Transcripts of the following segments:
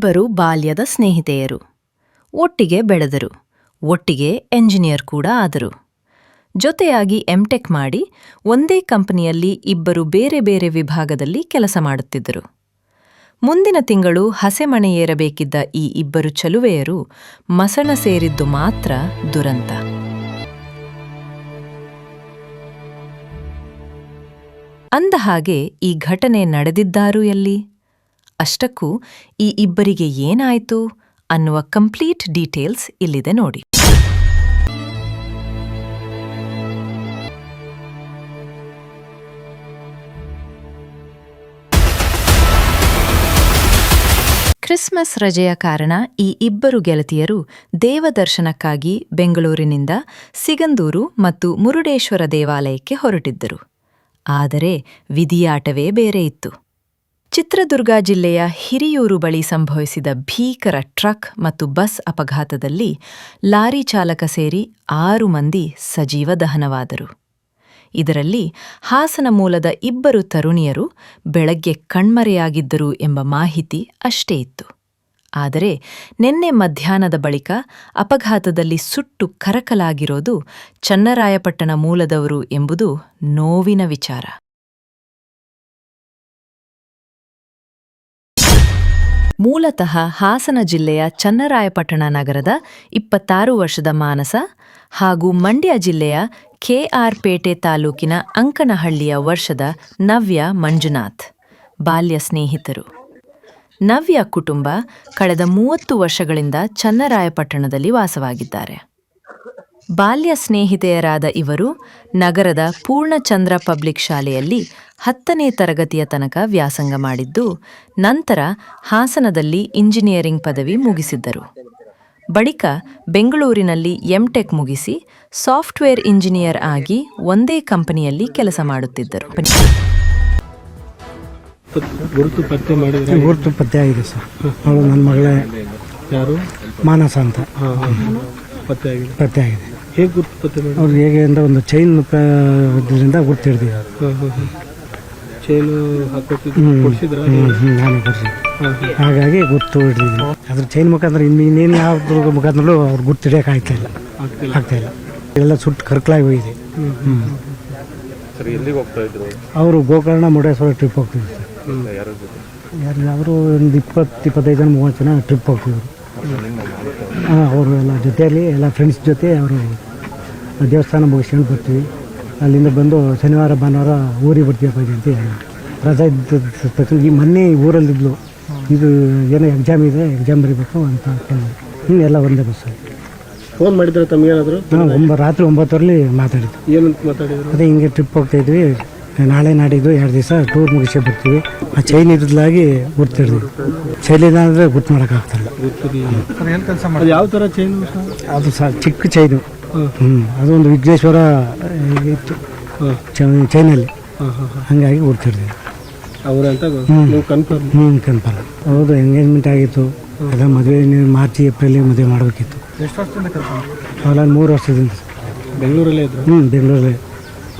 ಇಬ್ಬರು ಬಾಲ್ಯದ ಸ್ನೇಹಿತೆಯರು. ಒಟ್ಟಿಗೆ ಬೆಳೆದರು. ಒಟ್ಟಿಗೆ ಎಂಜಿನಿಯರ್ ಕೂಡ ಆದರು. ಜೊತೆಯಾಗಿ ಎಂಟೆಕ್ ಮಾಡಿ ಒಂದೇ ಕಂಪನಿಯಲ್ಲಿ ಇಬ್ಬರು ಬೇರೆ ಬೇರೆ ವಿಭಾಗದಲ್ಲಿ ಕೆಲಸ ಮಾಡುತ್ತಿದ್ದರು. ಮುಂದಿನ ತಿಂಗಳು ಹಸೆಮಣೆಯೇರಬೇಕಿದ್ದ ಈ ಇಬ್ಬರು ಚಲುವೆಯರು ಮಸಣ ಸೇರಿದ್ದು ಮಾತ್ರ ದುರಂತ. ಅಂದ ಹಾಗೆ ಈ ಘಟನೆ ನಡೆದಿದ್ದಾರು ಎಲ್ಲಿ? ಅಷ್ಟಕ್ಕೂ ಈ ಇಬ್ಬರಿಗೆ ಏನಾಯಿತು ಅನ್ನುವ ಕಂಪ್ಲೀಟ್ ಡೀಟೇಲ್ಸ್ ಇಲ್ಲಿದೆ ನೋಡಿ. ಕ್ರಿಸ್ಮಸ್ ರಜೆಯ ಕಾರಣ ಈ ಇಬ್ಬರು ಗೆಳತಿಯರು ದೇವದರ್ಶನಕ್ಕಾಗಿ ಬೆಂಗಳೂರಿನಿಂದ ಸಿಗಂದೂರು ಮತ್ತು ಮುರುಡೇಶ್ವರ ದೇವಾಲಯಕ್ಕೆ ಹೊರಟಿದ್ದರು. ಆದರೆ ವಿಧಿಯಾಟವೇ ಬೇರೆ ಇತ್ತು. ಚಿತ್ರದುರ್ಗ ಜಿಲ್ಲೆಯ ಹಿರಿಯೂರು ಬಳಿ ಸಂಭವಿಸಿದ ಭೀಕರ ಟ್ರಕ್ ಮತ್ತು ಬಸ್ ಅಪಘಾತದಲ್ಲಿ ಲಾರಿ ಚಾಲಕ ಸೇರಿ ಆರು ಮಂದಿ ಸಜೀವ ದಹನವಾದರು. ಇದರಲ್ಲಿ ಹಾಸನ ಮೂಲದ ಇಬ್ಬರು ತರುಣಿಯರು ಬೆಳಗ್ಗೆ ಕಣ್ಮರೆಯಾಗಿದ್ದರು ಎಂಬ ಮಾಹಿತಿ ಅಷ್ಟೇ ಇತ್ತು. ಆದರೆ ನಿನ್ನೆ ಮಧ್ಯಾಹ್ನದ ಬಳಿಕ ಅಪಘಾತದಲ್ಲಿ ಸುಟ್ಟು ಕರಕಲಾಗಿರೋದು ಚನ್ನರಾಯಪಟ್ಟಣ ಮೂಲದವರು ಎಂಬುದು ನೋವಿನ ವಿಚಾರ. ಮೂಲತಃ ಹಾಸನ ಜಿಲ್ಲೆಯ ಚನ್ನರಾಯಪಟ್ಟಣ ನಗರದ ಇಪ್ಪತ್ತಾರು ವರ್ಷದ ಮಾನಸ ಹಾಗೂ ಮಂಡ್ಯ ಜಿಲ್ಲೆಯ ಕೆಆರ್ಪೇಟೆ ತಾಲೂಕಿನ ಅಂಕನಹಳ್ಳಿಯ ವರ್ಷದ ನವ್ಯ ಮಂಜುನಾಥ್, ಬಾಲ್ಯ ಸ್ನೇಹಿತರು. ನವ್ಯ ಕುಟುಂಬ ಕಳೆದ ಮೂವತ್ತು ವರ್ಷಗಳಿಂದ ಚನ್ನರಾಯಪಟ್ಟಣದಲ್ಲಿ ವಾಸವಾಗಿದ್ದಾರೆ. ಬಾಲ್ಯ ಸ್ನೇಹಿತೆಯರಾದ ಇವರು ನಗರದ ಪೂರ್ಣಚಂದ್ರ ಪಬ್ಲಿಕ್ ಶಾಲೆಯಲ್ಲಿ ಹತ್ತನೇ ತರಗತಿಯ ತನಕ ವ್ಯಾಸಂಗ ಮಾಡಿದ್ದು ನಂತರ ಹಾಸನದಲ್ಲಿ ಇಂಜಿನಿಯರಿಂಗ್ ಪದವಿ ಮುಗಿಸಿದ್ದರು. ಬಳಿಕ ಬೆಂಗಳೂರಿನಲ್ಲಿ ಎಂಟೆಕ್ ಮುಗಿಸಿ ಸಾಫ್ಟ್ವೇರ್ ಇಂಜಿನಿಯರ್ ಆಗಿ ಒಂದೇ ಕಂಪನಿಯಲ್ಲಿ ಕೆಲಸ ಮಾಡುತ್ತಿದ್ದರು. ಗುರುತು ಪತ್ತೆ ಮಾಡಿದ್ರೆ ಗುರುತು ಪತ್ತೆ ಆಗಿದೆ ಸರ್. ಅವಳು ನನ್ನ ಮಗಳೇ. ಯಾರು? ಮಾನಸ ಅಂತ. ಪತ್ತೆ ಆಗಿದೆ. ಪತ್ತೆ ಆಗಿದೆ. ಹೇಗೆ ಮಾಡಿ ಅವ್ರು ಹೇಗೆ ಅಂದರೆ ಒಂದು ಚೈನ್ ಇದರಿಂದ ಹಾಂ ಚೈನು ಹ್ಞೂ ಹ್ಞೂ ಕೊಡ್ತೀನಿ ಹಾಗಾಗಿ ಗುರ್ತು ಹಿಡಿದಿದ್ದೀನಿ. ಅದ್ರ ಚೈನ್ ಮುಖಾಂತರ ಇನ್ನು ಇನ್ನೇನು ಯಾವ ಮುಖಾಂತರ ಅವ್ರು ಗುರ್ತು ಹಿಡಿಯೋಕೆ ಆಗ್ತಾ ಇಲ್ಲ. ಆಗ್ತಾ ಇಲ್ಲ. ಎಲ್ಲ ಸುಟ್ಟು ಕರ್ಕಲಾಗಿ ಹೋಗಿದೆ. ಹ್ಞೂ ಹ್ಞೂ ಸರ್ ಎಲ್ಲಿಗೆ ಹೋಗ್ತಾ ಇದ್ರು? ಅವರು ಗೋಕರ್ಣ ಮುರುಡೇಶ್ವರ ಟ್ರಿಪ್ ಹೋಗ್ತಿದ್ರು ಸರ್. ಹ್ಞೂ ಜೊತೆ? ಯಾರು ಅವರು ಒಂದು ಇಪ್ಪತ್ತು ಇಪ್ಪತ್ತೈದು ಜನ ಮೂವತ್ತು ಜನ ಟ್ರಿಪ್ ಹೋಗ್ತಿದ್ರು. ಅವರು ಎಲ್ಲ ಜೊತೆಯಲ್ಲಿ ಎಲ್ಲ ಫ್ರೆಂಡ್ಸ್ ಜೊತೆ ಅವರು ದೇವಸ್ಥಾನ ಮುಗಿಸ್ಕೊಂಡು ಬರ್ತೀವಿ. ಅಲ್ಲಿಂದ ಬಂದು ಶನಿವಾರ ಭಾನುವಾರ ಊರಿಗೆ ಬರ್ತೀವಪ್ಪ ಅಂತ ಹೇಳಿ. ರಜಾ ಇದ್ದ ತಕ್ಷಣ ಈ ಮೊನ್ನೆ ಊರಲ್ಲಿದ್ಲು. ಇದು ಏನೋ ಎಕ್ಸಾಮ್ ಇದೆ ಎಕ್ಸಾಮ್ ಬರೀಬೇಕು ಅಂತ ಹ್ಞೂ ಎಲ್ಲ ಒಂದೇ ಬಸ್ ಫೋನ್ ಮಾಡಿದ್ರೆ ತಮಗೇನಾದರೂ ಹಾಂ ಒಂಬ ರಾತ್ರಿ ಒಂಬತ್ತರಲ್ಲಿ ಮಾತಾಡಿದ್ದು. ಏನಂತ ಮಾತಾಡಿದ್ರು? ಅದೇ ಹಿಂಗೆ ಟ್ರಿಪ್ ಹೋಗ್ತಾಯಿದ್ವಿ ನಾಳೆ ನಾಡಿದ್ದು ಎರಡು ದಿವಸ ಟೂರ್ ಮುಗಿಸಿ ಬರ್ತೀವಿ. ಆ ಚೈನ್ ಇದ್ದಾಗಿ ಗುರ್ತಿಡ್ದು ಇಲ್ಲ ಅಂದರೆ ಗುರ್ತು ಮಾಡೋಕ್ಕಾಗ್ತಿಲ್ಲ ಯಾವ ಥರ ಚೈನ್ ಅದು ಸಹ ಚಿಕ್ಕ ಚೈನು ಹ್ಞೂ ಅದೊಂದು ವಿಘ್ನೇಶ್ವರ ಇತ್ತು. ಚೈನಲ್ಲಿ ಹಂಗಾಗಿ ಗುರ್ತಿಡ್ತೀವಿ ಅವರಂತ ಕನ್ಫರ್ಮ್ ಹ್ಞೂ ಕನ್ಫರ್ಮ್ ಹೌದು ಎಂಗೇಜ್ಮೆಂಟ್ ಆಗಿತ್ತು. ಅದ ಮದುವೆ ಮಾರ್ಚ್ ಏಪ್ರಿಲ್ ಮದುವೆ ಮಾಡಬೇಕಿತ್ತು. ಎಷ್ಟು ವರ್ಷದಿಂದ ಮೂರು ವರ್ಷದಿಂದ. ಬೆಂಗಳೂರಲ್ಲೇ ಇದ್ದರು ಹ್ಞೂ ಬೆಂಗಳೂರಲ್ಲಿ.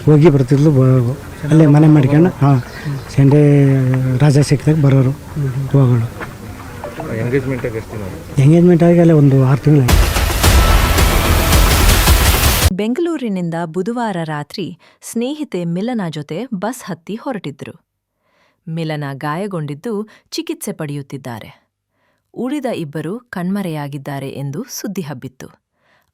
ಹೋಗಿ ಬರ್ತಿದ್ಲು ಬರೋರು ಅಲ್ಲೇ ಮನೆ ಮಾಡ್ಕೊಂಡು ಹಾಂ. ಸಂಡೇ ರಾಜ ಸಿಕ್ಕಿದಾಗ ಬರೋರು ಹೋಗೋಳು ಎಂಗೇಜ್ಮೆಂಟ್ ಆಗಿ ಅಲ್ಲೇ ಒಂದು ಆರು ತಿಂಗಳು ಬೆಂಗಳೂರಿನಿಂದ ಬುಧವಾರ ರಾತ್ರಿ ಸ್ನೇಹಿತೆ ಮಿಲನ ಜೊತೆ ಬಸ್ ಹತ್ತಿ ಹೊರಟಿದ್ರು. ಮಿಲನ ಗಾಯಗೊಂಡಿದ್ದು ಚಿಕಿತ್ಸೆ ಪಡೆಯುತ್ತಿದ್ದಾರೆ. ಉಳಿದ ಇಬ್ಬರು ಕಣ್ಮರೆಯಾಗಿದ್ದಾರೆ ಎಂದು ಸುದ್ದಿ ಹಬ್ಬಿತ್ತು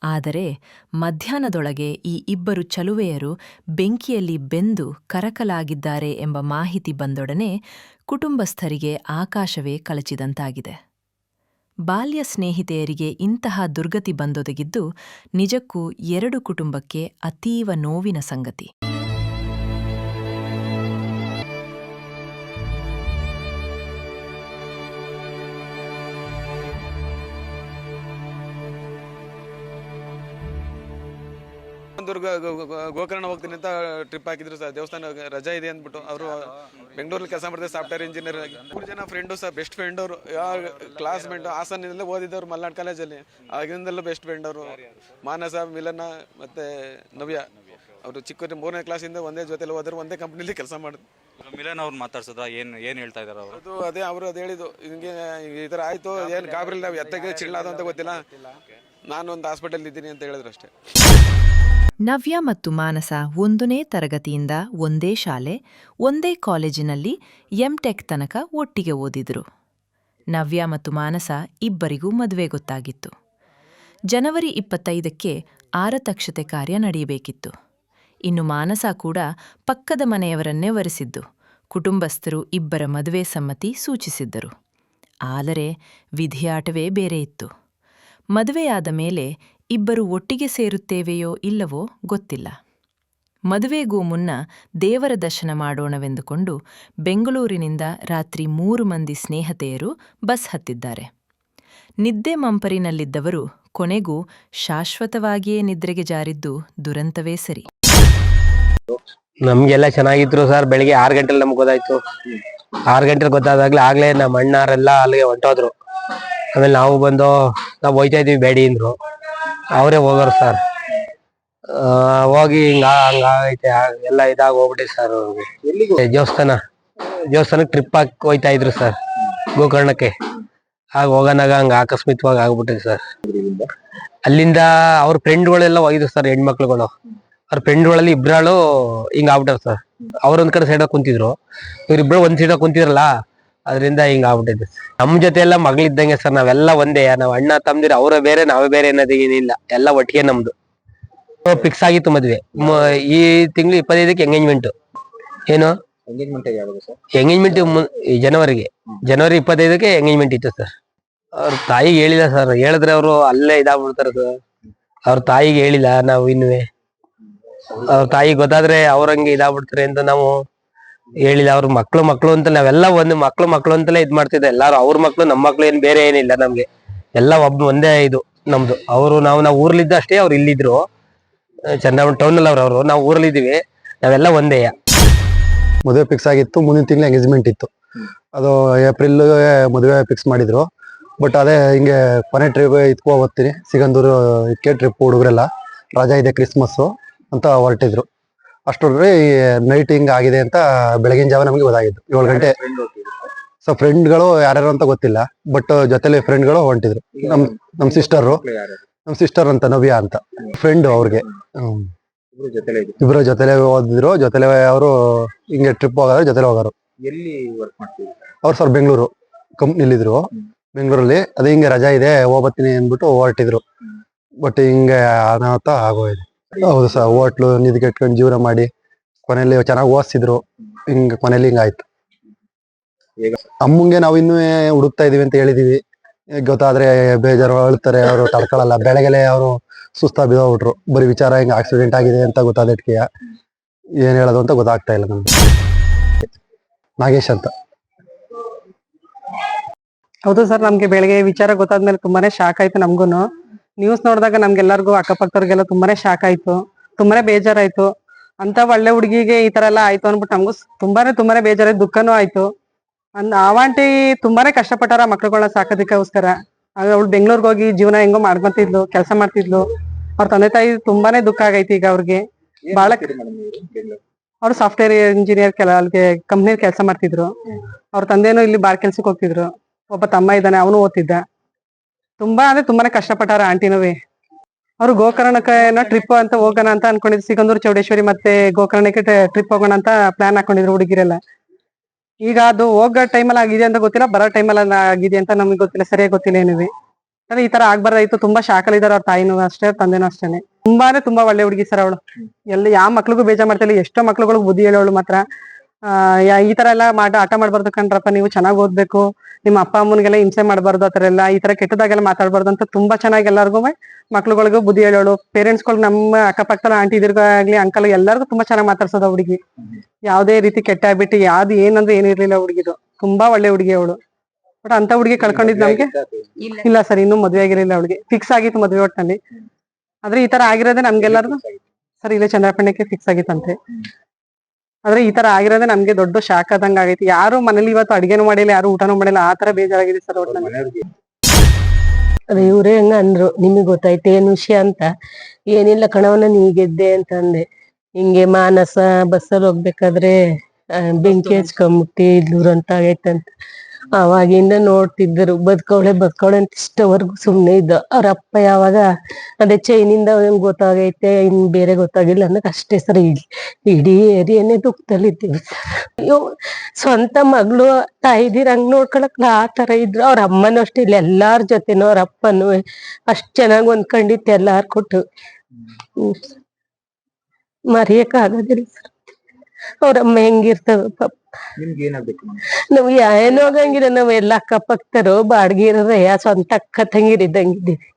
ಆದರೆ ಮಧ್ಯಾಹ್ನದೊಳಗೆ ಈ ಇಬ್ಬರು ಚಲುವೆಯರು ಬೆಂಕಿಯಲ್ಲಿ ಬೆಂದು ಕರಕಲಾಗಿದ್ದಾರೆ ಎಂಬ ಮಾಹಿತಿ ಬಂದೊಡನೆ ಕುಟುಂಬಸ್ಥರಿಗೆ ಆಕಾಶವೇ ಕಳಚಿದಂತಾಗಿದೆ. ಬಾಲ್ಯ ಸ್ನೇಹಿತೆಯರಿಗೆ ಇಂತಹ ದುರ್ಗತಿ ಬಂದೊದಗಿದ್ದು ನಿಜಕ್ಕೂ ಎರಡು ಕುಟುಂಬಕ್ಕೆ ಅತೀವ ನೋವಿನ ಸಂಗತಿ. ಗೋಕರ್ಣ ಹೋಗ್ತೀನಿ ಅಂತ ಟ್ರಿಪ್ ಹಾಕಿದ್ರು ಸರ್. ದೇವಸ್ಥಾನ ರಜಾ ಇದೆ ಅಂದ್ಬಿಟ್ಟು. ಅವರು ಬೆಂಗಳೂರಲ್ಲಿ ಕೆಲಸ ಮಾಡಿದ್ರೆ ಸಾಫ್ಟ್ವೇರ್ ಇಂಜಿನಿಯರ್ ಆಗಿ. ಮೂರು ಜನ ಫ್ರೆಂಡು ಸರ್ ಬೆಸ್ಟ್ ಫ್ರೆಂಡ್ ಅವರು. ಕ್ಲಾಸ್ಮೇಟ್ ಹಾಸನದಲ್ಲೇ ಓದಿದ್ದವ್ರು ಮಲ್ನಾಡ್ ಕಾಲೇಜಲ್ಲಿ ಆಗಿಂದಲೂ ಬೆಸ್ಟ್ ಫ್ರೆಂಡ್ ಅವರು. ಮಾನಸ ಮಿಲನ ಮತ್ತೆ ನವ್ಯ. ಅವರು ಚಿಕ್ಕ ಮೂರನೇ ಕ್ಲಾಸಿಂದ ಒಂದೇ ಜೊತೆಲಿ ಹೋದ್ರು ಒಂದೇ ಕಂಪ್ನಿಲಿ ಕೆಲಸ ಮಾಡಿದ್ರು. ಮಿಲನ್ ಅವ್ರು ಮಾತಾಡ್ಸೋದ? ಏನ್ ಏನ್ ಹೇಳ್ತಾ ಇದಾರೆ ಅವರು? ಅದು ಅದೇ ಅವರು ಅದು ಹೇಳಿದ್ದು. ಹಿಂಗೆ ಈ ಥರ ಆಯಿತು ಏನು ಗಾಬರಿಲ್ಲ ನಾವು ಎತ್ತಗೆ ಚಿಳ್ಳಾದ ಅಂತ ಗೊತ್ತಿಲ್ಲ. ನಾನು ಒಂದು ಹಾಸ್ಪಿಟಲ್ ಇದ್ದೀನಿ ಅಂತ ಹೇಳಿದ್ರು ಅಷ್ಟೇ. ನವ್ಯ ಮತ್ತು ಮಾನಸ ಒಂದನೇ ತರಗತಿಯಿಂದ ಒಂದೇ ಶಾಲೆ, ಒಂದೇ ಕಾಲೇಜಿನಲ್ಲಿ ಎಂಟೆಕ್ ತನಕ ಒಟ್ಟಿಗೆ ಓದಿದ್ರು. ನವ್ಯ ಮತ್ತು ಮಾನಸ ಇಬ್ಬರಿಗೂ ಮದುವೆ ಗೊತ್ತಾಗಿತ್ತು. ಜನವರಿ ಇಪ್ಪತ್ತೈದಕ್ಕೆ ಆರತಕ್ಷತೆ ಕಾರ್ಯ ನಡೆಯಬೇಕಿತ್ತು. ಇನ್ನು ಮಾನಸ ಕೂಡ ಪಕ್ಕದ ಮನೆಯವರನ್ನೇ ವರಿಸಿದ್ದು. ಕುಟುಂಬಸ್ಥರು ಇಬ್ಬರ ಮದುವೆ ಸಮ್ಮತಿ ಸೂಚಿಸಿದ್ದರು. ಆದರೆ ವಿಧಿಯಾಟವೇ ಬೇರೆ ಇತ್ತು. ಮದುವೆಯಾದ ಮೇಲೆ ಇಬ್ಬರು ಒಟ್ಟಿಗೆ ಸೇರುತ್ತೇವೆಯೋ ಇಲ್ಲವೋ ಗೊತ್ತಿಲ್ಲ. ಮದುವೆಗೂ ಮುನ್ನ ದೇವರ ದರ್ಶನ ಮಾಡೋಣವೆಂದುಕೊಂಡು ಬೆಂಗಳೂರಿನಿಂದ ರಾತ್ರಿ ಮೂರು ಮಂದಿ ಸ್ನೇಹತೆಯರು ಬಸ್ ಹತ್ತಿದ್ದಾರೆ. ನಿದ್ದೆ ಮಂಪರಿನಲ್ಲಿದ್ದವರು ಕೊನೆಗೂ ಶಾಶ್ವತವಾಗಿಯೇ ನಿದ್ರೆಗೆ ಜಾರಿದ್ದು ದುರಂತವೇ ಸರಿ. ನಮ್ಗೆಲ್ಲ ಚೆನ್ನಾಗಿದ್ರು ಸರ್, ಬೆಳಿಗ್ಗೆ ಆರು ಗಂಟೆಲಿ ನಮ್ಗೆ ಗೊತ್ತಾಯ್ತು. ಆರು ಗಂಟೆಲಿ ಗೊತ್ತಾದಾಗ್ಲೇ ಆಗ್ಲೇ ನಮ್ಮ ಅಣ್ಣಾರೆಲ್ಲ ಅಲ್ಲಿಗೆ ಹೊಂಟೋದ್ರು. ಆಮೇಲೆ ನಾವು ಬಂದು, ನಾವು ಹೋಯ್ತಾ ಇದೀವಿ ಬೇಡಿ ಅಂದ್ರು. ಅವರೇ ಹೋಗೋರು ಸರ್. ಹೋಗಿ ಹಿಂಗ ಹಂಗಾಗೈತೆ ಐತೆ ಎಲ್ಲ ಇದಾಗ ಹೋಗ್ಬಿಟ್ಟಿ ಸರ್ ದೇವಸ್ಥಾನ ದೇವಸ್ಥಾನಕ್ಕೆ ಟ್ರಿಪ್ ಹಾಕಿ ಹೋಯ್ತಾ ಇದ್ರು ಸರ್ ಗೋಕರ್ಣಕ್ಕೆ. ಆಗ ಹೋಗೋನಾಗ ಹಂಗ ಆಕಸ್ಮಿಕವಾಗಿ ಆಗ್ಬಿಟ್ಟಿದೆ ಸರ್. ಅಲ್ಲಿಂದ ಅವ್ರ ಫ್ರೆಂಡ್ಗಳೆಲ್ಲ ಹೋಗಿದ್ರು ಸರ್ ಹೆಣ್ಮಕ್ಳುಗಳು. ಅವ್ರ ಫ್ರೆಂಡ್ಗಳಲ್ಲಿ ಇಬ್ರಾಳು ಹಿಂಗ ಆಗ್ಬಿಟ್ಟಾರ ಸರ್. ಅವ್ರೊಂದ್ ಕಡೆ ಸೈಡ್ ಕುಂತಿದ್ರು. ಇವ್ರಿಬ್ರು ಒಂದ್ ಸೈಡ್ ಕುಂತಿದ್ರಲ್ಲ ಅದರಿಂದ ಹಿಂಗ ಆಗ್ಬಿಟ್ಟಿದೆ. ನಮ್ ಜೊತೆ ಎಲ್ಲ ಮಗಳಿದ್ದಂಗೆ ಸರ್ ನಾವೆಲ್ಲ ಒಂದೇ ನಾವ್ ಅಣ್ಣ ತಮ್ದಿರ ಅವರ ಬೇರೆ ನಾವೇ ಬೇರೆ ಅನ್ನೋದು ಏನಿಲ್ಲ. ಎಲ್ಲ ಒಟ್ಟಿಗೆ ನಮ್ದು. ಫಿಕ್ಸ್ ಆಗಿತ್ತು ಮದ್ವೆ. ಮ- ಈ ತಿಂಗಳು ಇಪ್ಪತ್ತೈದಕ್ಕೆ ಎಂಗೇಜ್ಮೆಂಟ್ ಏನು? ಎಂಗೇಜ್ಮೆಂಟ್ ಯಾವಾಗ ಸರ್? ಎಂಗೇಜ್ಮೆಂಟ್ ಜನವರಿಗೆ. ಜನವರಿ ಇಪ್ಪತ್ತೈದಕ್ಕೆ ಎಂಗೇಜ್ಮೆಂಟ್ ಇತ್ತು ಸರ್. ಅವ್ರ ತಾಯಿಗೆ ಹೇಳಿಲ್ಲ ಸರ್. ಹೇಳಿದ್ರೆ ಅವರು ಅಲ್ಲೇ ಇದಾಗ್ಬಿಡ್ತಾರೆ ಸರ್. ಅವ್ರ ತಾಯಿಗೆ ಹೇಳಿಲ್ಲ ನಾವು ಇನ್ನುವೆ. ಅವ್ರ ತಾಯಿಗೆ ಗೊತ್ತಾದ್ರೆ ಅವ್ರಂಗೆ ಇದಾಗ್ಬಿಡ್ತಾರೆ ಅಂತ ನಾವು ಹೇಳಿಲ್ಲ ಅವ್ರ ಮಕ್ಳು ಮಕ್ಳು ಅಂತ ನಾವೆಲ್ಲ ಒಂದು ಮಕ್ಳು ಮಕ್ಳು ಅಂತಲೇ ಇದ್ ಮಾಡ್ತಿದ್ದೆ. ಎಲ್ಲಾರು ಅವ್ರ ಮಕ್ಳು ನಮ್ಮ ಮಕ್ಳು ಏನ್ ಬೇರೆ ಏನಿಲ್ಲ ನಮ್ಗೆ. ಎಲ್ಲ ಒಬ್ಬ ಒಂದೇ ಇದು ನಮ್ದು. ಅವರು ನಾವು ನಾವು ಊರ್ಲಿದ್ದ ಅಷ್ಟೇ ಅವ್ರು ಇಲ್ಲಿದ್ರು. ಚಂದ್ರಮಣ ಟೌನ್ ಅಲ್ಲಿ ಅವ್ರು ನಾವು ಊರಲ್ಲಿದ್ದೀವಿ ನಾವೆಲ್ಲ ಒಂದೇ ಮದುವೆ ಫಿಕ್ಸ್ ಆಗಿತ್ತು. ಮುಂದಿನ ತಿಂಗಳು ಎಂಗೇಜ್ಮೆಂಟ್ ಇತ್ತು. ಅದು ಏಪ್ರಿಲ್ ಮದುವೆ ಫಿಕ್ಸ್ ಮಾಡಿದ್ರು. ಬಟ್ ಅದೇ ಹಿಂಗೆ ಕೊನೆ ಟ್ರಿಪ್ ಇದ್ಕೋ ಹೋಗ್ತೀನಿ. ಸಿಗಂದೂರು ಇಕ್ಕೆ ಟ್ರಿಪ್ ಹುಡುಗರೆಲ್ಲ. ರಜಾ ಇದೆ ಕ್ರಿಸ್ಮಸ್ಸು ಅಂತ ಹೊರಟಿದ್ರು. ಅಷ್ಟೊಳಗೆ ನೈಟ್ ಹಿಂಗ್ ಆಗಿದೆ ಅಂತ ಬೆಳಗಿನ ಜಾವ ನಮಗೆ ಗೊತ್ತಾಗಿತ್ತು. ಏಳು ಗಂಟೆ. ಸೊ ಫ್ರೆಂಡ್ಗಳು ಯಾರ್ಯಾರು ಅಂತ ಗೊತ್ತಿಲ್ಲ. ಬಟ್ ಜೊತೆಲಿ ಫ್ರೆಂಡ್ಗಳು ಹೊಂಟಿದ್ರು. ನಮ್ ನಮ್ ಸಿಸ್ಟರ್ ನಮ್ ಸಿಸ್ಟರ್ ಅಂತ ನವ್ಯ ಅಂತ. ಫ್ರೆಂಡ್ ಅವ್ರಿಗೆ. ಇಬ್ರು ಜೊತೆಲೇ ಓದಿದ್ರು. ಜೊತೆಲೆ ಅವರು ಹಿಂಗೆ ಟ್ರಿಪ್ ಹೋಗೋರು ಜೊತೆಲೆ ಹೋಗೋರು. ಅವ್ರು ಸರ್ ಬೆಂಗಳೂರು. ಕಂಪ್ನಿಲಿದ್ರು ಬೆಂಗಳೂರಲ್ಲಿ. ಅದೇ ಹಿಂಗೆ ರಜಾ ಇದೆ ಹೋಗ್ಬತ್ತೀನಿ ಅಂದ್ಬಿಟ್ಟು ಹೊರಟಿದ್ರು. ಬಟ್ ಹಿಂಗೆ ಅನಾಹುತ ಆಗೋಯ್ತು ಹೌದು ಸರ್ ಹೋಟ್ಲು ನಿಧಿ ಕಟ್ಕೊಂಡು ಜೀವನ ಮಾಡಿ ಕೊನೆಯಲ್ಲಿ ಚೆನ್ನಾಗಿ ಓದಿಸಿದ್ರು ಹಿಂಗ ಕೊನೆಯಲ್ಲಿ ಹಿಂಗಾಯ್ತು ಈಗ ಅಮ್ಮಂಗೆ ನಾವು ಇನ್ನೂ ಹುಡುಕ್ತಾ ಇದೀವಿ ಅಂತ ಹೇಳಿದೀವಿ. ಗೊತ್ತಾದ್ರೆ ಬೇಜಾರು ಅಳ್ತಾರೆ ಅವರು ತಡ್ಕೊಳಲ್ಲ. ಬೆಳಗ್ಗೆಲೆ ಅವರು ಸುಸ್ತಾ ಬಿದ್ದೋಗ್ಬಿಟ್ರು. ಬರೀ ವಿಚಾರ ಹಿಂಗ ಆಕ್ಸಿಡೆಂಟ್ ಆಗಿದೆ ಅಂತ ಗೊತ್ತಾದಟ್ಕೆಯ ಏನ್ ಹೇಳೋದು ಅಂತ ಗೊತ್ತಾಗ್ತಾ ಇಲ್ಲ ನಮ್ಗೆ. ನಾಗೇಶ್ ಅಂತ. ಹೌದು ಸರ್ ನಮ್ಗೆ ಬೆಳಗ್ಗೆ ವಿಚಾರ ಗೊತ್ತಾದ್ಮೇಲೆ ತುಂಬಾನೇ ಶಾಕ್ ಆಯ್ತು ನಮ್ಗೂನು. ನ್ಯೂಸ್ ನೋಡಿದಾಗ ನಮ್ಗೆಲ್ಲರಿಗೂ ಅಕ್ಕಪಕ್ಕದವ್ರಿಗೆಲ್ಲ ತುಂಬಾನೇ ಶಾಕ್ ಆಯ್ತು. ತುಂಬಾನೇ ಬೇಜಾರಾಯ್ತು. ಅಂತ ಒಳ್ಳೆ ಹುಡುಗಿಗೆ ಈ ತರ ಎಲ್ಲ ಆಯ್ತು ಅನ್ಬಿಟ್ಟು ನಮಗೂ ತುಂಬಾನೇ ತುಂಬಾನೇ ಬೇಜಾರಾಯ್ತು ದುಃಖನೂ ಆಯ್ತು. ಅಂದ್ ಆವಾಂಟಿ ತುಂಬಾನೇ ಕಷ್ಟಪಟ್ಟಾರ ಮಕ್ಳುಗಳನ್ನ ಸಾಕೋದಕ್ಕೋಸ್ಕರ. ಅವ್ಳು ಬೆಂಗಳೂರಿಗೆ ಹೋಗಿ ಜೀವನ ಹೆಂಗೋ ಮಾಡ್ಕೊಂತಿದ್ಲು ಕೆಲಸ ಮಾಡ್ತಿದ್ಲು. ಅವ್ರ ತಂದೆ ತಾಯಿ ತುಂಬಾನೇ ದುಃಖ ಆಗೈತಿ ಈಗ ಅವ್ರಿಗೆ. ಬಹಳ ಅವ್ರು ಸಾಫ್ಟ್ವೇರ್ ಇಂಜಿನಿಯರ್ ಕೆಲ ಕಂಪ್ನಿಯಲ್ಲಿ ಕಂಪ್ನಿ ಕೆಲಸ ಮಾಡ್ತಿದ್ರು. ಅವ್ರ ತಂದೆನೂ ಇಲ್ಲಿ ಬಾಳ್ ಕೆಲ್ಸಕ್ಕೆ ಹೋಗ್ತಿದ್ರು. ಒಬ್ಬ ತಮ್ಮ ಇದ್ದಾನೆ ಅವನು ಓದ್ತಿದ್ದ. ತುಂಬಾ ಅಂದ್ರೆ ತುಂಬಾನೇ ಕಷ್ಟಪಟ್ಟಾರ ಆಂಟಿನವೇ ಅವ್ರು ಗೋಕರ್ಣಕ್ಕೆ ಟ್ರಿಪ್ ಅಂತ ಹೋಗೋಣ ಅಂತ ಅನ್ಕೊಂಡಿದ್ರು. ಸಿಗಂದೂರು, ಚೌಡೇಶ್ವರಿ ಮತ್ತೆ ಗೋಕರ್ಣಕ್ಕೆ ಟ್ರಿಪ್ ಹೋಗೋಣ ಅಂತ ಪ್ಲಾನ್ ಹಾಕೊಂಡಿದ್ರು ಹುಡುಗಿರೆಲ್ಲ. ಈಗ ಅದು ಹೋಗೋ ಟೈಮಲ್ಲಿ ಆಗಿದೆ ಅಂತ ಗೊತ್ತಿಲ್ಲ, ಬರೋ ಟೈಮಲ್ಲಿ ಆಗಿದೆ ಅಂತ ನಮ್ಗೆ ಗೊತ್ತಿಲ್ಲ, ಸರಿಯಾಗಿ ಗೊತ್ತಿಲ್ಲ ಏನಿವೆ ಅಂದ್ರೆ ಈ ತರ ಆಗ್ಬಾರ್ದಾಯ್ತು, ತುಂಬಾ ಶಾಕಲ್ ಇದಾರೆ ಅವ್ರ ತಾಯಿನೂ ಅಷ್ಟೇ, ತಂದೆನೂ ಅಷ್ಟೇನೆ. ತುಂಬಾನೇ ತುಂಬಾ ಒಳ್ಳೆ ಹುಡುಗಿ ಸರ್ ಅವಳು. ಎಲ್ಲ ಯಾವ ಮಕ್ಳಿಗೂ ಬೇಜಾರ್ ಮಾಡ್ತಿಲ್ಲ, ಎಷ್ಟೋ ಮಕ್ಳುಗಳಿಗೆ ಬುದ್ಧಿ ಹೇಳೋಳು ಮಾತ್ರ. ಈ ತರ ಎಲ್ಲ ಮಾಡ ಆಟ ಮಾಡ್ಬಾರ್ದು ಕಣ್ರಪ್ಪ ನೀವು ಚೆನ್ನಾಗಿ ಓದ್ಬೇಕು. ನಿಮ್ಮ ಅಪ್ಪ ಅಮ್ಮನಿಗೆಲ್ಲ ಹಿಂಸೆ ಮಾಡಬಾರ್ದು ಆತರ ಎಲ್ಲ ಈ ತರ ಕೆಟ್ಟದಾಗೆಲ್ಲ ಮಾತಾಡ್ಬಾರ್ದು ಅಂತ ತುಂಬಾ ಚೆನ್ನಾಗಿ ಎಲ್ಲಾರ್ಗು ಮಕ್ಳುಗಳಿಗೂ ಬುದ್ಧಿ ಹೇಳೋಳು. ಪೇರೆಂಟ್ಸ್ಗಳು ನಮ್ಮ ಅಕ್ಕಪಕ್ಕದ ಆಂಟಿ ಆಗ್ಲಿ ಅಂಕಲ್ ಎಲ್ಲರಿಗೂ ತುಂಬಾ ಚೆನ್ನಾಗಿ ಮಾತಾಡ್ಸೋದ ಹುಡುಗಿ. ಯಾವ್ದೇ ರೀತಿ ಕೆಟ್ಟ ಆಗ್ಬಿಟ್ಟು ಯಾವ್ದು ಏನಂದ್ರೆ ಏನಿರ್ಲಿಲ್ಲ ಹುಡುಗಿದು. ತುಂಬಾ ಒಳ್ಳೆ ಹುಡುಗಿ ಅವಳು. ಬಟ್ ಅಂತ ಹುಡುಗಿ ಕಳ್ಕೊಂಡಿದ್ ನಮ್ಗೆ ಇಲ್ಲ. ಸರ್ ಇನ್ನೂ ಮದ್ವೆ ಆಗಿರಲಿಲ್ಲ ಅವಳಿಗೆ ಫಿಕ್ಸ್ ಆಗಿತ್ತು ಮದ್ವೆ ಒಟ್ಟಿನಲ್ಲಿ ಆದ್ರೆ ಈ ತರ ಆಗಿರೋದೇ ನಮ್ಗೆಲ್ಲರಿಗೂ? ಸರ್ ಇಲ್ಲೇ ಚಂದ್ರಪಣ್ಣಕ್ಕೆ ಫಿಕ್ಸ್ ಆಗಿತ್ತಂತೆ. ಆದ್ರೆ ಈ ತರ ಆಗಿರೋದೇ ನಮ್ಗೆ ದೊಡ್ಡ ಶಾಖ ಆದಂಗ ಆಗೈತಿ. ಯಾರು ಮನೇಲಿ ಇವತ್ತು ಅಡಿಗೆನೂ ಮಾಡಿಲ್ಲ ಯಾರು ಊಟನೂ ಮಾಡಿಲ್ಲ ಆ ತರ ಬೇಜಾರಾಗಿದೆ ಸರ್ ಒಟ್ಟು ನಮ್ಗೆ ಅದೇ ಇವ್ರೇ ಹಂಗ ಅಂದ್ರು ನಿಮಗ್ ಗೊತ್ತಾಯ್ತು ಏನ್ ವಿಷಯ ಅಂತ? ಏನಿಲ್ಲ ಕಣವನ್ನ ನೀ ಗೆದ್ದೆ ಅಂತ ಅಂದೆ. ಹಿಂಗೆ ಮಾನಸ ಬಸ್ಸಲ್ಲಿ ಹೋಗ್ಬೇಕಾದ್ರೆ ಆ, ಬೆಂಕಿ ಹಚ್ಕೊಂಬಿಟ್ಟಿ ದೂರ ಅಂತ ಆಗೈತಂತ ಅವಾಗಿಂದ ನೋಡ್ತಿದ್ದರು, ಬದ್ಕವಳೆ ಬದ್ಕವಳೆ ಅಂತ ಇಷ್ಟವರೆಗೂ ಸುಮ್ನೆ ಇದ್ದ. ಅವ್ರ ಅಪ್ಪ ಯಾವಾಗ, ಅದೇ ಚೈನಿಂದ ಅವ್ನ್ ಗೊತ್ತಾಗೈತೆ, ಇನ್ ಬೇರೆ ಗೊತ್ತಾಗಿಲ್ಲ ಅನ್ನಕ್ ಅಷ್ಟೇ ಸರಿ ಇಡೀ ಇಡೀ ಏರಿಯಾನೇ ದುಃಖದಲ್ಲಿದ್ದೀವಿ ಅಯ್ಯೋ, ಸ್ವಂತ ಮಗಳು ತಾಯಿದಿರ ಹಂಗ್ ನೋಡ್ಕೊಳಕ್ ಆ ತರ ಇದ್ರು. ಅವ್ರ ಅಮ್ಮನೂ ಅಷ್ಟೇ ಇಲ್ಲ, ಎಲ್ಲಾರ್ ಜೊತೆನೂ, ಅವ್ರ ಅಪ್ಪನು, ಅಷ್ಟ್ ಚೆನ್ನಾಗ್ ಹೊಂದ್ಕೊಂಡಿತ್ತು ಎಲ್ಲಾರ್ ಕೊಟ್ಟು. ಮರೆಯಕ್ ಆಗೋದಿಲ್ಲ ಸರ್. ಅವ್ರ ಅಮ್ಮ ಹೆಂಗಿರ್ತದ ಪಾಪ. ನಿಮ್ಗೆ ಏನಾಗ್ಬೇಕು? ನಾವ್ ಏನೋ ಹೋಗಂಗಿಲ್ಲ ನಾವ್ ಎಲ್ಲಾ ಅಕ್ಕಪಕ್ಕದರು ಬಾಡ್ಗೆ ಬಾಡ್ಗಿರ ಯಾ ಸ್ವಂತ ಅಕ್ಕ ತಂಗಿರಿದ್ದಂಗಿದ್ದೀವಿ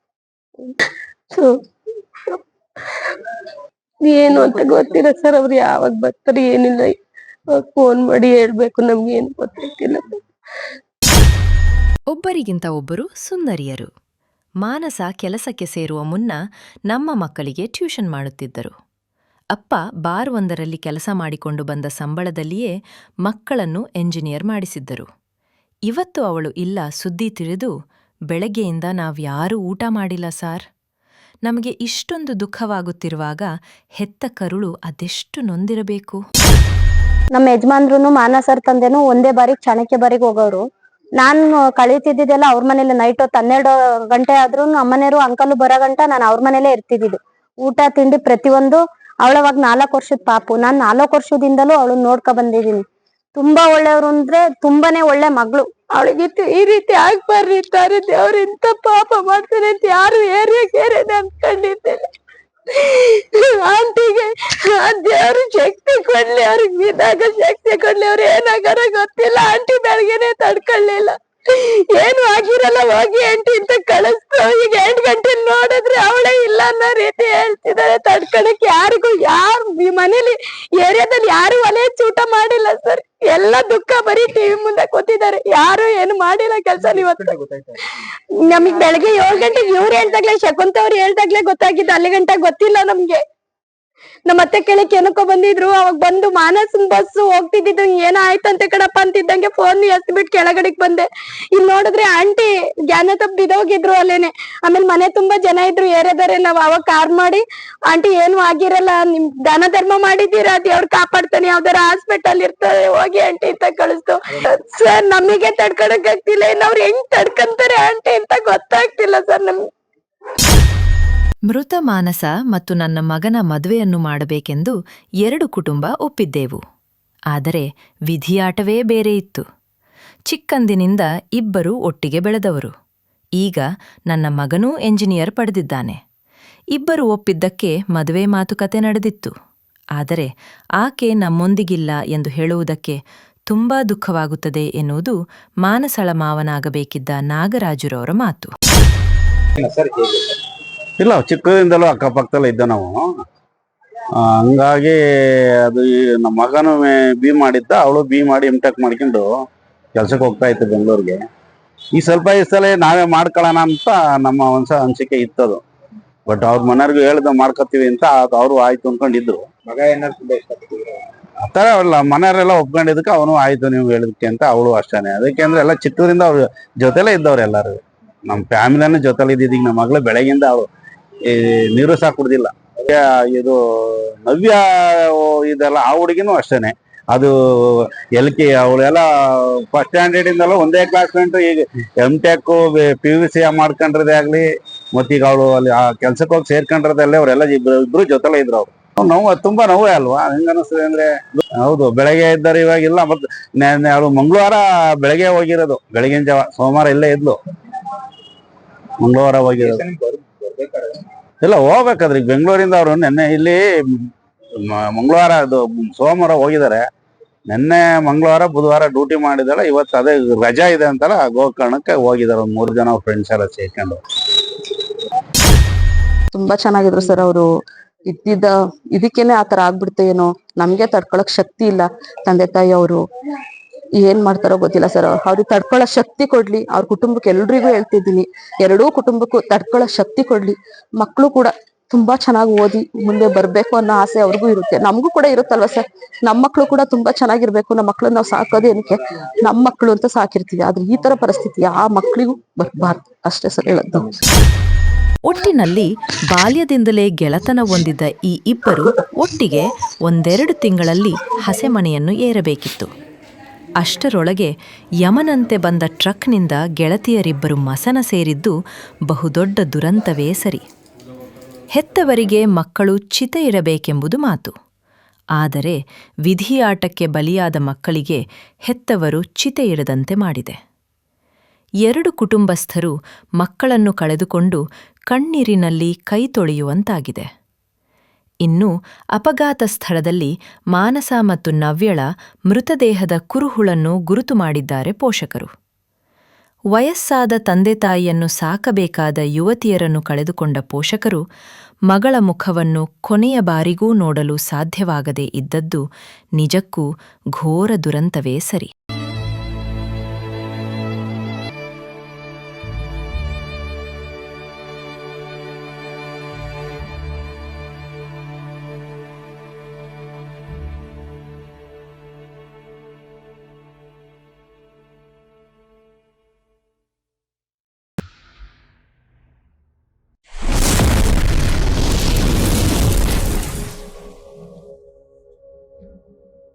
ಸೊ ಏನು ಅಂತ ಗೊತ್ತಿಲ್ಲ ಸರ್ ಅವ್ರು ಯಾವಾಗ ಬರ್ತಾರೆ ಏನಿಲ್ಲ. ಫೋನ್ ಮಾಡಿ ಹೇಳ್ಬೇಕು ನಮ್ಗೆ ಏನು ಗೊತ್ತಾಗ್ತಿಲ್ಲ ಒಬ್ಬರಿಗಿಂತ ಒಬ್ಬರು ಸುಂದರಿಯರು. ಮಾನಸ ಕೆಲಸಕ್ಕೆ ಸೇರುವ ಮುನ್ನ ನಮ್ಮ ಮಕ್ಕಳಿಗೆ ಟ್ಯೂಷನ್ ಮಾಡುತ್ತಿದ್ದರು. ಅಪ್ಪ ಬಾರ್ ಒಂದರಲ್ಲಿ ಕೆಲಸ ಮಾಡಿಕೊಂಡು ಬಂದ ಸಂಬಳದಲ್ಲಿಯೇ ಮಕ್ಕಳನ್ನು ಎಂಜಿನಿಯರ್ ಮಾಡಿಸಿದ್ದರು. ಇವತ್ತು ಅವಳು ಇಲ್ಲ, ಸುದ್ದಿ ತಿಳಿದು ಬೆಳಗ್ಗೆಯಿಂದ ನಾವ್ಯಾರೂ ಊಟ ಮಾಡಿಲ್ಲ ಸಾರ್. ನಮಗೆ ಇಷ್ಟೊಂದು ದುಃಖವಾಗುತ್ತಿರುವಾಗ ಹೆತ್ತ ಕರುಳು ಅದೆಷ್ಟು ನೊಂದಿರಬೇಕು? ನಮ್ಮ ಯಜಮಾನ್ರು ಮಾನಸರ್ ತಂದೆನು ಒಂದೇ ಬಾರಿ ಚಾಣಕ್ಯ ಬಾರಿಗೆ ಹೋಗೋರು. ನಾನು ಕಳೀತಿದ್ದಿದ್ದೆಲ್ಲ ಅವ್ರ ಮನೇಲಿ ನೈಟ್ ಹೊತ್ತು ಹನ್ನೆರಡು ಗಂಟೆ ಆದ್ರೂ ಅಮ್ಮನೇರು ಅಂಕಲ್ ಬರೋ ಗಂಟ ನಾನು ಅವ್ರ ಮನೇಲೆ ಇರ್ತಿದ್ದಿದ್ದು. ಊಟ, ತಿಂಡಿ ಪ್ರತಿಯೊಂದು ಅವಳವಾಗ ನಾಲ್ಕು ವರ್ಷದ ಪಾಪು. ನಾನ್ ನಾಲ್ಕು ವರ್ಷದಿಂದಲೂ ಅವಳನ್ನ ನೋಡ್ಕೊ ಬಂದಿದೀನಿ ತುಂಬಾ ಒಳ್ಳೆಯವ್ರು ಅಂದ್ರೆ ತುಂಬಾನೇ ಒಳ್ಳೆ ಮಗಳು. ಅವಳಿಗೆ ಈ ರೀತಿ ಆಗ್ಬಾರ್ದು ತಾರೆ ದೇವ್ರು ಇಂತ ಪಾಪ ಮಾಡ್ತಾರೆ ಅಂತ ಯಾರು ಏರಿಯಾಗೆ ಏರೇನೆ ಅನ್ಕೊಂಡಿದ್ದಿಲ್ಲ ಆಂಟಿಗೆ ಆ ದೇವ್ರು ಶಕ್ತಿ ಕೊಡ್ಲಿ, ಅವ್ರಿಗೆ ಬಿದ್ದಾಗ ಶಕ್ತಿ ಕೊಡ್ಲಿ, ಅವ್ರು ಏನಾಗಾರ ಗೊತ್ತಿಲ್ಲ. ಆಂಟಿ ಬೆಳಗ್ಗೆನೆ ತಡ್ಕೊಳ್ಳಿಲ್ಲ ಏನು ಆಗಿರಲ್ಲ ಹೋಗಿ ಆಂಟಿ ಅಂತ ಕಳಿಸ್ತು. ಈಗ ಎಂಟು ಗಂಟೆ ನೋಡಿದ್ರೆ ಅವಳೇ ಇಲ್ಲ ಅನ್ನೋ ರೀತಿ ಹೇಳ್ತಿದ್ದಾರೆ ತಡ್ಕೊಳಕ್ ಯಾರಿಗೂ ಯಾರು ಈ ಮನೇಲಿ ಏರಿಯಾದಲ್ಲಿ ಯಾರು ಒಲೆ ಚೂಟ ಮಾಡಿಲ್ಲ ಸರ್. ಎಲ್ಲ ದುಃಖ ಬರೀ ಟಿವಿ ಮುಂದೆ ಕೂತಿದ್ದಾರೆ. ಯಾರು ಏನು ಮಾಡಿಲ್ಲ ಕೆಲಸ ಇವತ್ತು ನಮಗ್ ಬೆಳಗ್ಗೆ ಏಳು ಗಂಟೆಗೆ ಇವ್ರು ಹೇಳ್ದಾಗ್ಲೆ ಶಕುಂತ ಅವ್ರು ಹೇಳ್ದಾಗ್ಲೆ ಗೊತ್ತಾಗಿದ್ದು ಅಲ್ಲಿ ಗಂಟೆ ಗೊತ್ತಿಲ್ಲ ನಮ್ಗೆ. ನಮ್ಮ ಅತ್ತೆ ಕೇಳಕ್ ಏನಕ್ಕೋ ಬಂದಿದ್ರು, ಅವಾಗ ಬಂದು ಮಾನಸನ್ ಬಸ್ ಹೋಗ್ತಿದ್ದು ಏನೋ ಆಯ್ತಂತೆ ಕಣಪ್ಪ ಅಂತಿದ್ದಂಗೆ ಫೋನ್ ಎತ್ಬಿಟ್ಟು ಕೆಳಗಡೆಗ್ ಬಂದೆ. ಇಲ್ಲಿ ನೋಡಿದ್ರೆ ಆಂಟಿ ಜ್ಞಾನ ತಪ್ಪ ಬಿದೋಗಿದ್ರು ಅಲ್ಲೇನೆ. ಆಮೇಲೆ ಮನೆ ತುಂಬಾ ಜನ ಇದ್ರು ಏರಿಯಾದಾರೆ ನಾವ್ ಅವಾಗ ಕಾರ್ ಮಾಡಿ, ಆಂಟಿ ಏನು ಆಗಿರಲ್ಲ, ನಿಮ್ ದಾನ ಧರ್ಮ ಮಾಡಿದ್ದೀರಾ, ದೇವ್ರ ಕಾಪಾಡ್ತಾನೆ, ಯಾವ್ದಾರ ಹಾಸ್ಪಿಟಲ್ ಇರ್ತಾರೆ ಹೋಗಿ ಆಂಟಿ ಅಂತ ಕಳಿಸ್ತು. ಸರ್ ನಮಗೆ ತಡ್ಕೊಳಕ್ ಆಗ್ತಿಲ್ಲ ಇನ್ನು ಅವ್ರು ಹೆಂಗ್ ತಡ್ಕಂತಾರೆ ಆಂಟಿ ಅಂತ ಗೊತ್ತಾಗ್ತಿಲ್ಲ ಸರ್ ನಮ್ಗೆ. ಮೃತ ಮಾನಸ ಮತ್ತು ನನ್ನ ಮಗನ ಮದುವೆಯನ್ನು ಮಾಡಬೇಕೆಂದು ಎರಡು ಕುಟುಂಬ ಒಪ್ಪಿದ್ದೆವು. ಆದರೆ ವಿಧಿಯಾಟವೇ ಬೇರೆ ಇತ್ತು. ಚಿಕ್ಕಂದಿನಿಂದ ಇಬ್ಬರೂ ಒಟ್ಟಿಗೆ ಬೆಳೆದವರು. ಈಗ ನನ್ನ ಮಗನೂ ಎಂಜಿನಿಯರ್ ಪಡೆದಿದ್ದಾನೆ. ಇಬ್ಬರು ಒಪ್ಪಿದ್ದಕ್ಕೆ ಮದುವೆ ಮಾತುಕತೆ ನಡೆದಿತ್ತು. ಆದರೆ ಆಕೆ ನಮ್ಮೊಂದಿಗಿಲ್ಲ ಎಂದು ಹೇಳುವುದಕ್ಕೆ ತುಂಬಾ ದುಃಖವಾಗುತ್ತದೆ ಎನ್ನುವುದು ಮಾನಸಳ ಮಾವನಾಗಬೇಕಿದ್ದ ನಾಗರಾಜುರವರ ಮಾತು. ಸರ್ ಇಲ್ಲ ಚಿಕ್ಕದಿಂದಲೂ ಅಕ್ಕಪಕ್ಕದಲ್ಲೇ ಇದ್ದ ನಾವು. ಹಂಗಾಗಿ ಅದು ಈ ನಮ್ಮ ಮಗನು ಬಿ ಮಾಡಿದ್ದ ಅವಳು ಬಿ ಮಾಡಿ ಎಂ ಟೆಕ್ ಮಾಡ್ಕೊಂಡು ಕೆಲ್ಸಕ್ಕೆ ಹೋಗ್ತಾ ಇತ್ತು ಬೆಂಗಳೂರಿಗೆ. ಈ ಸ್ವಲ್ಪ ದಿವಸದಲ್ಲೇ ನಾವೇ ಮಾಡ್ಕೊಳ್ಳೋಣ ಅಂತ ನಮ್ಮ ಒಂದ್ಸ ಅನಿಸಿಕೆ ಇತ್ತದು ಬಟ್ ಅವ್ರ ಮನೆಯವ್ರಿಗೂ ಹೇಳ್ದ ಮಾಡ್ಕೋತೀವಿ ಅಂತ ಅದು ಅವರು ಆಯ್ತು ಅನ್ಕೊಂಡಿದ್ರು. ಮಗ ಏನಾರು ತುಂಬಾ ಇಷ್ಟಪಟ್ಟಿದ್ರು ಆ ಥರ ಅಲ್ಲ ಮನೆಯವರೆಲ್ಲ ಒಪ್ಕೊಂಡಿದ್ದಕ್ಕೆ ಅವನು ಆಯ್ತು ನೀವು ಹೇಳಿದಕ್ಕೆ ಅಂತ ಅವಳು ಅಷ್ಟೇನೆ. ಅದಕ್ಕೆ ಅಂದ್ರೆ ಎಲ್ಲ ಚಿಕ್ಕದ್ರಿಂದ ಅವ್ರ ಜೊತೆಲೇ ಇದ್ದವ್ರು ಎಲ್ಲರೂ. ನಮ್ಮ ಫ್ಯಾಮಿಲಿನೂ ಜೊತೆಲಿ ಇದ್ದಿದ್ದೀಗ ನಮ್ಮ ಮಗಳು ಬೆಳಗಿಂದ ಅವರು ಈ ನೀರು ಸಹ ಕುಡ್ದಿಲ್ಲ. ಇದು ನವ್ಯ ಇದೆಲ್ಲ ಆ ಹುಡುಗಿನೂ ಅಷ್ಟೇನೆ. ಅದು ಎಲ್ ಕೆ ಅವಳೆಲ್ಲ ಫಸ್ಟ್ ಸ್ಟ್ಯಾಂಡರ್ಡ್ ಇಂದಲ್ಲ ಒಂದೇ ಕ್ಲಾಸ್ ಈಗ M tech P U C ಮಾಡ್ಕೊಂಡ್ರದೇ ಆಗ್ಲಿ ಮತ್ತೀಗ ಅವಳು ಅಲ್ಲಿ ಆ ಕೆಲ್ಸಕ್ಕೆ ಹೋಗಿ ಸೇರ್ಕೊಂಡ್ರದಲ್ಲೇ ಅವರೆಲ್ಲ ಇಬ್ರು ಜೊತೆಲೇ ಇದ್ರು ಅವ್ರು. ನೋವು ತುಂಬಾ ನೋವೇ ಅಲ್ವಾ? ಹೆಂಗ ಅನಿಸ್ತದೆ ಅಂದ್ರೆ, ಹೌದು, ಬೆಳಗ್ಗೆ ಇದ್ದಾರೆ ಇವಾಗಿಲ್ಲ ಮತ್ತೆ ಅವಳು ಮಂಗಳವಾರ ಬೆಳಗ್ಗೆ ಹೋಗಿರೋದು. ಬೆಳಗಿನ ಜಾವ, ಸೋಮವಾರ ಇಲ್ಲೇ ಇದ್ಲು. ಮಂಗಳವಾರ ಹೋಗಿರೋದು ಇಲ್ಲ ಹೋಗ್ಬೇಕಾದ್ರೆ ಈಗ ಬೆಂಗಳೂರಿಂದ ಅವರು ನಿನ್ನೆ ಇಲ್ಲಿ ಮಂಗಳವಾರ ಅದು ಸೋಮವಾರ ಹೋಗಿದ್ದಾರೆ. ನಿನ್ನೆ ಮಂಗಳವಾರ ಬುಧವಾರ ಡ್ಯೂಟಿ ಮಾಡಿದಾಳೆ ಇವತ್ತು ಅದೇ ರಜಾ ಇದೆ ಅಂತಲ್ಲ ಗೋಕರ್ಣಕ್ಕೆ ಹೋಗಿದ್ದಾರೆ ಒಂದು ಮೂರು ಜನ ಫ್ರೆಂಡ್ಸ್ ಎಲ್ಲ ಸೇರ್ಕೊಂಡು. ತುಂಬಾ ಚೆನ್ನಾಗಿದ್ರು ಸರ್ ಅವರು. ಇದ್ದಿದ್ದ ಇದಕ್ಕೇನೆ ಆತರ ಆಗ್ಬಿಡ್ತೇನೋ ನಮ್ಗೆ ತಡ್ಕೊಳಕ್ ಶಕ್ತಿ ಇಲ್ಲ ತಂದೆ ತಾಯಿ ಅವರು. ಏನ್ ಮಾಡ್ತಾರೋ ಗೊತ್ತಿಲ್ಲ ಸರ್ ಅವ್ರಿಗೆ ತಡ್ಕೊಳ್ಳೋ ಶಕ್ತಿ ಕೊಡ್ಲಿ. ಅವ್ರ ಕುಟುಂಬಕ್ಕೆ ಎಲ್ರಿಗೂ ಹೇಳ್ತಿದ್ದೀನಿ. ಎರಡೂ ಕುಟುಂಬಕ್ಕೂ ತಡ್ಕೊಳ್ಳೋ ಶಕ್ತಿ ಕೊಡ್ಲಿ. ಮಕ್ಕಳು ಕೂಡ ತುಂಬಾ ಚೆನ್ನಾಗಿ ಓದಿ ಮುಂದೆ ಬರ್ಬೇಕು ಅನ್ನೋ ಆಸೆ ಅವ್ರಿಗೂ ಇರುತ್ತೆ. ನಮಗೂ ಕೂಡ ಇರುತ್ತಲ್ವ ಸರ್ ನಮ್ಮ ಮಕ್ಕಳು ಕೂಡ ತುಂಬಾ ಚೆನ್ನಾಗಿರ್ಬೇಕು. ನಮ್ಮ ಮಕ್ಕಳನ್ನ ನಾವು ಸಾಕೋದು ಏನಕ್ಕೆ? ನಮ್ಮ ಮಕ್ಕಳು ಅಂತ ಸಾಕಿರ್ತೀವಿ. ಆದ್ರೆ ಈ ತರ ಪರಿಸ್ಥಿತಿ ಆ ಮಕ್ಳಿಗೂ ಬರ್ಬಾರ್ದು. ಅಷ್ಟೇ ಸರ್ ಹೇಳದ್ದು ಒಟ್ಟಿನಲ್ಲಿ ಬಾಲ್ಯದಿಂದಲೇ ಗೆಳತನ ಹೊಂದಿದ್ದ ಈ ಇಬ್ಬರು ಒಟ್ಟಿಗೆ ಒಂದೆರಡು ತಿಂಗಳಲ್ಲಿ ಹಸೆಮಣೆಯನ್ನು ಏರಬೇಕಿತ್ತು. ಅಷ್ಟರೊಳಗೆ ಯಮನಂತೆ ಬಂದ ಟ್ರಕ್ನಿಂದ ಗೆಳತಿಯರಿಬ್ಬರು ಮಸನ ಸೇರಿದ್ದು ಬಹುದೊಡ್ಡ ದುರಂತವೇ ಸರಿ. ಹೆತ್ತವರಿಗೆ ಮಕ್ಕಳು ಚಿತೆ ಇರಬೇಕೆಂಬುದು ಮಾತು. ಆದರೆ ವಿಧಿಯಾಟಕ್ಕೆ ಬಲಿಯಾದ ಮಕ್ಕಳಿಗೆ ಹೆತ್ತವರು ಚಿತೆ ಇಡದಂತೆ ಮಾಡಿದೆ. ಎರಡು ಕುಟುಂಬಸ್ಥರು ಮಕ್ಕಳನ್ನು ಕಳೆದುಕೊಂಡು ಕಣ್ಣೀರಿನಲ್ಲಿ ಕೈ ತೊಳೆಯುವಂತಾಗಿದೆ. ಇನ್ನು ಅಪಘಾತ ಸ್ಥಳದಲ್ಲಿ ಮಾನಸ ಮತ್ತು ನವ್ಯಳ ಮೃತದೇಹದ ಕುರುಹುಳನ್ನು ಗುರುತು ಮಾಡಿದ್ದಾರೆ ಪೋಷಕರು. ವಯಸ್ಸಾದ ತಂದೆ ತಾಯಿಯನ್ನು ಸಾಕಬೇಕಾದ ಯುವತಿಯರನ್ನು ಕಳೆದುಕೊಂಡ ಪೋಷಕರು ಮಗಳ ಮುಖವನ್ನು ಕೊನೆಯ ಬಾರಿಗೂ ನೋಡಲು ಸಾಧ್ಯವಾಗದೇ ಇದ್ದದ್ದು ನಿಜಕ್ಕೂ ಘೋರ ದುರಂತವೇ ಸರಿ.